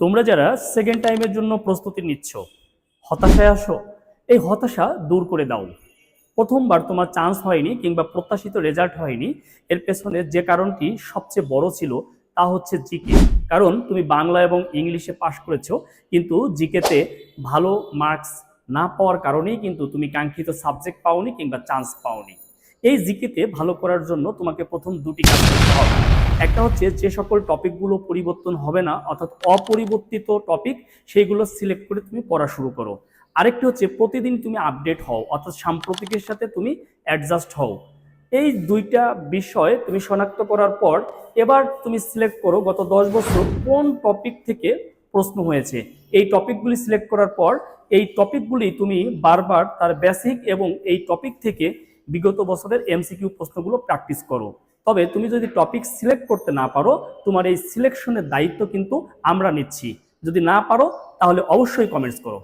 তোমরা যারা সেকেন্ড টাইমের জন্য প্রস্তুতি নিচ্ছ, হতাশায় আসো। এই হতাশা দূর করে দাও। প্রথমবার তোমার চান্স হয়নি কিংবা প্রত্যাশিত রেজাল্ট হয়নি, এর পেছনে যে কারণটি সবচেয়ে বড় ছিল তা হচ্ছে জিকে। কারণ তুমি বাংলা এবং ইংলিশে পাশ করেছ, কিন্তু জিকেতে ভালো মার্কস না পাওয়ার কারণেই কিন্তু তুমি কাঙ্ক্ষিত সাবজেক্ট পাওনি কিংবা চান্স পাওনি। এই জিকেতে ভালো করার জন্য তোমাকে প্রথম দুটি কাজ করতে হবে। একটা হচ্ছে যে সকল টপিকগুলো পরিবর্তন হবে না, অর্থাৎ অপরিবর্তিত টপিক সেইগুলো সিলেক্ট করে তুমি পড়া শুরু করো। আরেকটি হচ্ছে প্রতিদিন তুমি আপডেট হও, অর্থাৎ সাম্প্রতিকের সাথে তুমি অ্যাডজাস্ট হও। এই দুইটা বিষয় তুমি শনাক্ত করার পর এবার তুমি সিলেক্ট করো গত দশ বছর কোন টপিক থেকে প্রশ্ন হয়েছে। এই টপিকগুলি সিলেক্ট করার পর এই টপিকগুলি তুমি বারবার তার বেসিক এবং এই টপিক থেকে বিগত বছরের এমসিকিউ প্রশ্নগুলো প্র্যাকটিস করো। তবে তুমি যদি টপিক সিলেক্ট করতে না পারো, তোমার এই সিলেকশনের দায়িত্ব কিন্তু আমরা নিচ্ছি। যদি না পারো, তাহলে অবশ্যই কমেন্টস করো।